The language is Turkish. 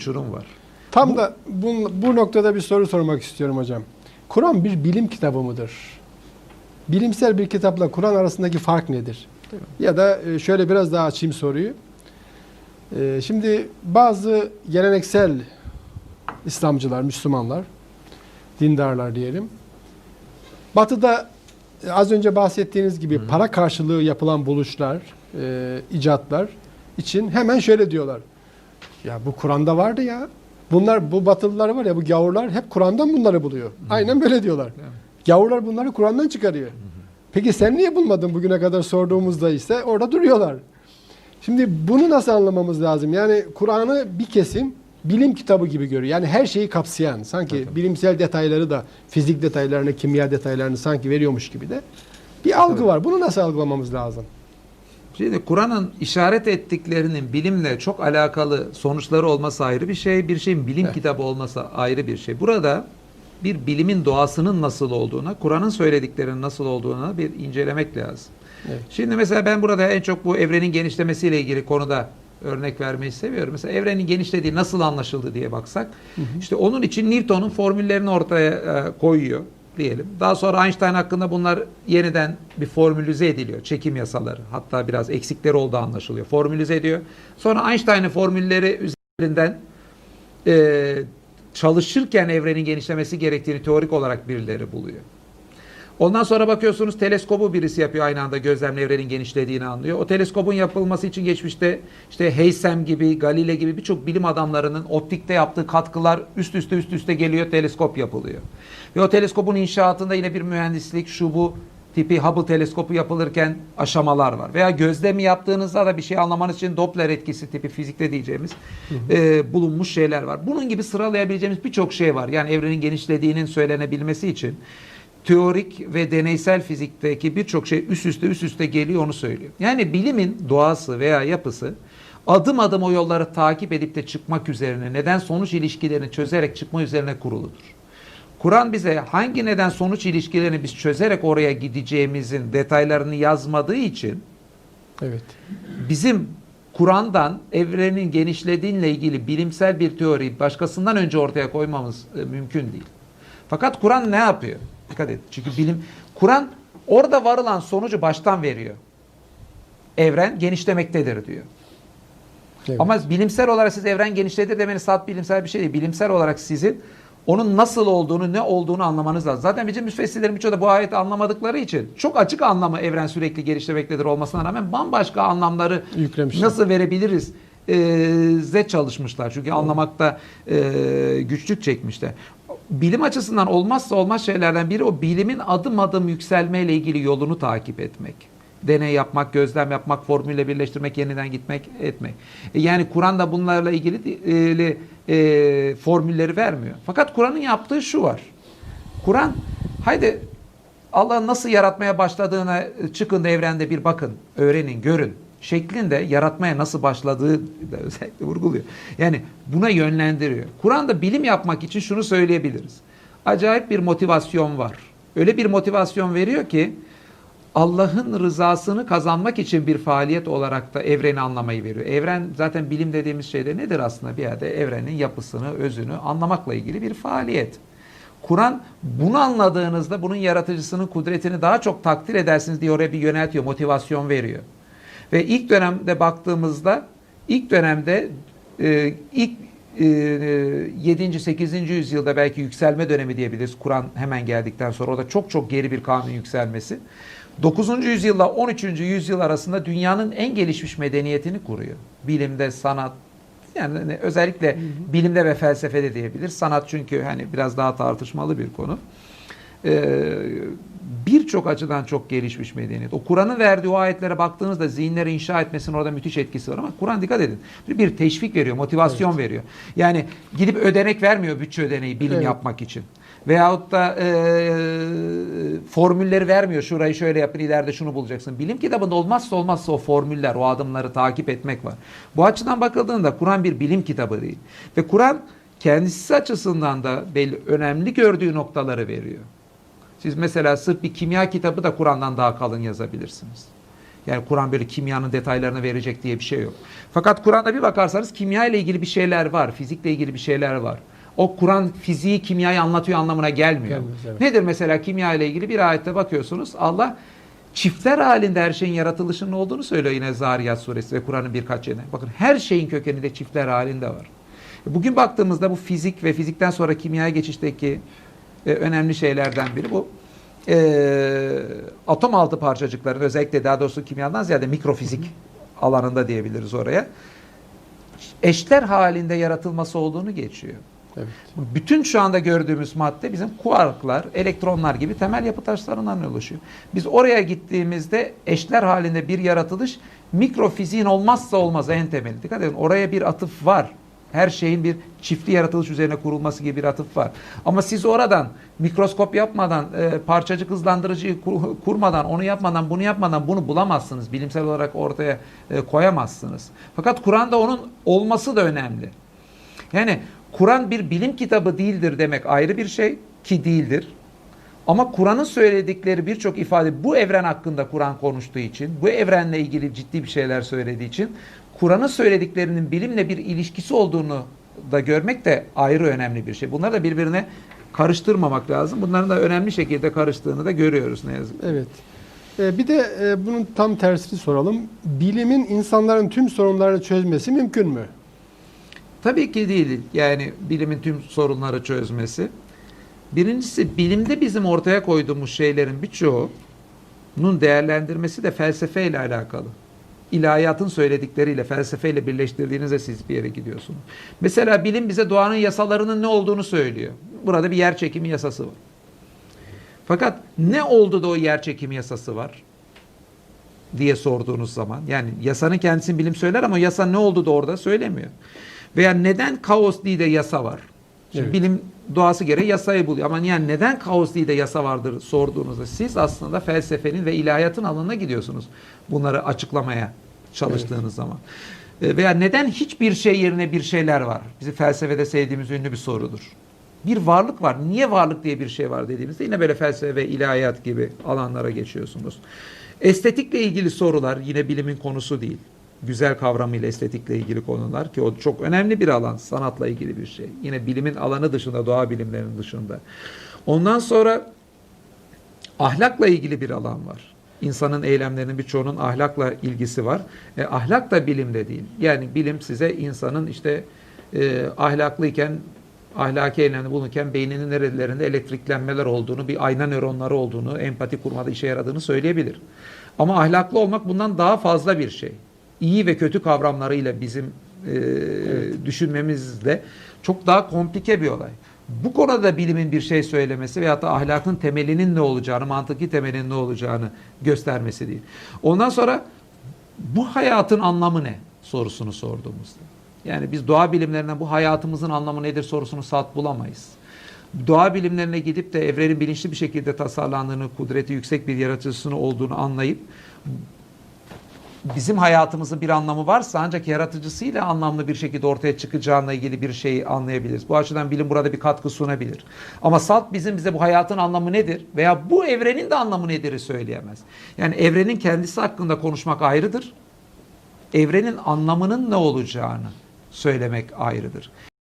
uçurum var. Tam da bu, bu noktada bir soru sormak istiyorum hocam. Kur'an bir bilim kitabı mıdır? Bilimsel bir kitapla Kur'an arasındaki fark nedir? Ya da e, şöyle biraz daha açayım soruyu. E, Şimdi bazı geleneksel İslamcılar, Müslümanlar, dindarlar diyelim. Batı'da e, az önce bahsettiğiniz gibi para karşılığı yapılan buluşlar, e, icatlar için hemen şöyle diyorlar. Ya bu Kur'an'da vardı ya. Bunlar bu batılılar var ya bu gavurlar hep Kur'an'dan bunları buluyor. Aynen böyle diyorlar. Gavurlar bunları Kur'an'dan çıkarıyor. Peki sen niye bulmadın bugüne kadar sorduğumuzda ise orada duruyorlar. Şimdi bunu nasıl anlamamız lazım? Yani Kur'an'ı bir kesim bilim kitabı gibi görüyor. Yani her şeyi kapsayan, sanki bilimsel detayları da, fizik detaylarını, kimya detaylarını sanki veriyormuş gibi de bir algı Tabii. var. Bunu nasıl algılamamız lazım? Şimdi Kur'an'ın işaret ettiklerinin bilimle çok alakalı sonuçları olması ayrı bir şey, bir şeyin bilim Evet. kitabı olması ayrı bir şey. Burada bir bilimin doğasının nasıl olduğuna, Kur'an'ın söylediklerinin nasıl olduğuna bir incelemek lazım. Evet. Şimdi mesela ben burada en çok bu evrenin genişlemesiyle ilgili konuda örnek vermeyi seviyorum. Mesela evrenin genişlediği nasıl anlaşıldı diye baksak, işte onun için Newton'un formüllerini ortaya e, koyuyor diyelim. Daha sonra Einstein hakkında bunlar yeniden bir formülize ediliyor. Çekim yasaları. Hatta biraz eksikleri olduğu anlaşılıyor. Formülize ediyor. Sonra Einstein'ın formülleri üzerinden e, çalışırken evrenin genişlemesi gerektiğini teorik olarak birileri buluyor. Ondan sonra bakıyorsunuz teleskobu birisi yapıyor aynı anda gözlemle evrenin genişlediğini anlıyor. O teleskobun yapılması için geçmişte işte Heysem gibi, Galile gibi birçok bilim adamlarının optikte yaptığı katkılar üst üste üst üste geliyor, teleskop yapılıyor. Ve o teleskobun inşaatında yine bir mühendislik, şu bu tipi Hubble teleskopu yapılırken aşamalar var. Veya gözlemi yaptığınızda da bir şey anlamanız için Doppler etkisi tipi fizikte diyeceğimiz e, bulunmuş şeyler var. Bunun gibi sıralayabileceğimiz birçok şey var. Yani evrenin genişlediğinin söylenebilmesi için teorik ve deneysel fizikteki birçok şey üst üste üst üste geliyor onu söylüyor. Yani bilimin doğası veya yapısı adım adım o yolları takip edip de çıkmak üzerine neden sonuç ilişkilerini çözerek çıkma üzerine kuruludur. Kur'an bize hangi neden sonuç ilişkilerini biz çözerek oraya gideceğimizin detaylarını yazmadığı için Evet. bizim Kur'an'dan evrenin genişlediğinle ilgili bilimsel bir teori başkasından önce ortaya koymamız e, mümkün değil. Fakat Kur'an ne yapıyor? Dikkat et. Çünkü bilim Kur'an orada varılan sonucu baştan veriyor. Evren genişlemektedir diyor. evet. Ama bilimsel olarak siz evren genişledir demeniz salt bilimsel bir şey değil. Bilimsel olarak sizin onun nasıl olduğunu, ne olduğunu anlamanız lazım. Zaten bizim müfessirlerin birçoğu da bu ayeti anlamadıkları için çok açık anlamı evren sürekli genişlemektedir olmasına rağmen bambaşka anlamları Yüklemişler. nasıl verebiliriz e, ze çalışmışlar. Çünkü anlamakta e, güçlük çekmişler. Bilim açısından olmazsa olmaz şeylerden biri o bilimin adım adım yükselmeyle ilgili yolunu takip etmek. Deney yapmak, gözlem yapmak, formülle birleştirmek, yeniden gitmek, etmek. E, Yani Kur'an da bunlarla ilgili e, e, formülleri vermiyor. Fakat Kur'an'ın yaptığı şu var. Kur'an haydi Allah'ın nasıl yaratmaya başladığına çıkın evrende bir bakın, öğrenin, görün şeklinde yaratmaya nasıl başladığı da özellikle vurguluyor. Yani buna yönlendiriyor. Kur'an'da bilim yapmak için şunu söyleyebiliriz. Acayip bir motivasyon var. Öyle bir motivasyon veriyor ki Allah'ın rızasını kazanmak için bir faaliyet olarak da evreni anlamayı veriyor. Evren zaten bilim dediğimiz şey de nedir aslında? Bir yerde evrenin yapısını, özünü anlamakla ilgili bir faaliyet. Kur'an bunu anladığınızda bunun yaratıcısının kudretini daha çok takdir edersiniz diye oraya bir yöneltiyor, motivasyon veriyor. Ve ilk dönemde baktığımızda ilk dönemde e, ilk e, 7. 8. yüzyılda belki yükselme dönemi diyebiliriz. Kur'an hemen geldikten sonra o da çok çok geri bir kanun yükselmesi. 9. yüzyılla 13. yüzyıl arasında dünyanın en gelişmiş medeniyetini kuruyor. Bilimde, sanat, yani hani özellikle bilimde ve felsefede diyebilir. Sanat çünkü hani biraz daha tartışmalı bir konu. Ee, birçok açıdan çok gelişmiş medeniyet. O Kur'an'ın verdiği o ayetlere baktığınızda zihinleri inşa etmesinin orada müthiş etkisi var ama Kur'an dikkat edin. Bir, teşvik veriyor, motivasyon veriyor. Yani gidip ödenek vermiyor bütçe ödeneği bilim Evet. yapmak için. Veyahut da e, formülleri vermiyor. Şurayı şöyle yapın ileride şunu bulacaksın. Bilim kitabında olmazsa olmazsa o formüller, o adımları takip etmek var. Bu açıdan bakıldığında Kur'an bir bilim kitabı değil. Ve Kur'an kendisi açısından da belli önemli gördüğü noktaları veriyor. Siz mesela sırf bir kimya kitabı da Kur'an'dan daha kalın yazabilirsiniz. Yani Kur'an böyle kimyanın detaylarını verecek diye bir şey yok. Fakat Kur'an'da bir bakarsanız kimya ile ilgili bir şeyler var. Fizikle ilgili bir şeyler var. O Kur'an fiziği, kimyayı anlatıyor anlamına gelmiyor. Gelmez, evet. Nedir mesela kimya ile ilgili bir ayette bakıyorsunuz Allah çiftler halinde her şeyin yaratılışının olduğunu söylüyor yine Zariyat suresi ve Kur'an'ın birkaç yerine. Bakın her şeyin kökeninde çiftler halinde var. Bugün baktığımızda bu fizik ve fizikten sonra kimyaya geçişteki e, önemli şeylerden biri bu. E, atom altı parçacıkların özellikle daha doğrusu kimyadan ziyade mikrofizik alanında diyebiliriz oraya. Eşler halinde yaratılması olduğunu geçiyor. Evet. Bütün şu anda gördüğümüz madde bizim kuarklar, elektronlar gibi temel yapı taşlarından oluşuyor. Biz oraya gittiğimizde eşler halinde bir yaratılış mikrofiziğin olmazsa olmazı en temeli. Dikkat edin oraya bir atıf var. Her şeyin bir çiftli yaratılış üzerine kurulması gibi bir atıf var. Ama siz oradan mikroskop yapmadan, e, parçacık hızlandırıcıyı kur- kurmadan, onu yapmadan, bunu yapmadan bunu bulamazsınız. Bilimsel olarak ortaya e, koyamazsınız. Fakat Kur'an'da onun olması da önemli. Yani Kur'an bir bilim kitabı değildir demek ayrı bir şey ki değildir. Ama Kur'an'ın söyledikleri birçok ifade bu evren hakkında Kur'an konuştuğu için, bu evrenle ilgili ciddi bir şeyler söylediği için Kur'an'ın söylediklerinin bilimle bir ilişkisi olduğunu da görmek de ayrı önemli bir şey. Bunları da birbirine karıştırmamak lazım. Bunların da önemli şekilde karıştığını da görüyoruz ne yazık ki. Evet. Ee, bir de e, bunun tam tersini soralım. Bilimin insanların tüm sorunlarını çözmesi mümkün mü? Tabii ki değil. Yani bilimin tüm sorunları çözmesi. Birincisi bilimde bizim ortaya koyduğumuz şeylerin birçoğunun değerlendirmesi de felsefeyle alakalı. İlahiyatın söyledikleriyle, felsefeyle birleştirdiğinizde siz bir yere gidiyorsunuz. Mesela bilim bize doğanın yasalarının ne olduğunu söylüyor. Burada bir yer çekimi yasası var. Fakat ne oldu da o yer çekimi yasası var? diye sorduğunuz zaman yani yasanın kendisini bilim söyler ama yasa ne oldu da orada söylemiyor. Veya neden kaos diye de yasa var? Şimdi Evet. bilim doğası gereği yasayı buluyor ama yani neden kaos diye de yasa vardır sorduğunuzda siz aslında felsefenin ve ilahiyatın alanına gidiyorsunuz. Bunları açıklamaya çalıştığınız zaman. E, Veya neden hiçbir şey yerine bir şeyler var? Bizi felsefede sevdiğimiz ünlü bir sorudur. Bir varlık var. Niye varlık diye bir şey var dediğimizde yine böyle felsefe ve ilahiyat gibi alanlara geçiyorsunuz. Estetikle ilgili sorular yine bilimin konusu değil. Güzel kavramıyla estetikle ilgili konular ki o çok önemli bir alan. Sanatla ilgili bir şey. Yine bilimin alanı dışında, doğa bilimlerinin dışında. Ondan sonra ahlakla ilgili bir alan var. İnsanın eylemlerinin birçoğunun ahlakla ilgisi var. E, ahlak da bilimde değil. Yani bilim size insanın işte e, ahlaklıyken ahlaki eylemde bulunurken beyninin nerelerinde elektriklenmeler olduğunu, bir ayna nöronları olduğunu, empati kurmada işe yaradığını söyleyebilir. Ama ahlaklı olmak bundan daha fazla bir şey. İyi ve kötü kavramlarıyla bizim e, düşünmemizle çok daha komplike bir olay. Bu konuda da bilimin bir şey söylemesi veyahut da ahlakın temelinin ne olacağını, mantıki temelinin ne olacağını göstermesi değil. Ondan sonra bu hayatın anlamı ne sorusunu sorduğumuzda. Yani biz doğa bilimlerinden bu hayatımızın anlamı nedir sorusunu salt bulamayız. Doğa bilimlerine gidip de evrenin bilinçli bir şekilde tasarlandığını, kudreti yüksek bir yaratıcısını olduğunu anlayıp bizim hayatımızın bir anlamı varsa ancak yaratıcısıyla anlamlı bir şekilde ortaya çıkacağına ilgili bir şeyi anlayabiliriz. Bu açıdan bilim burada bir katkı sunabilir. Ama salt bizim bize bu hayatın anlamı nedir veya bu evrenin de anlamı nedir'i söyleyemez. Yani evrenin kendisi hakkında konuşmak ayrıdır. Evrenin anlamının ne olacağını söylemek ayrıdır.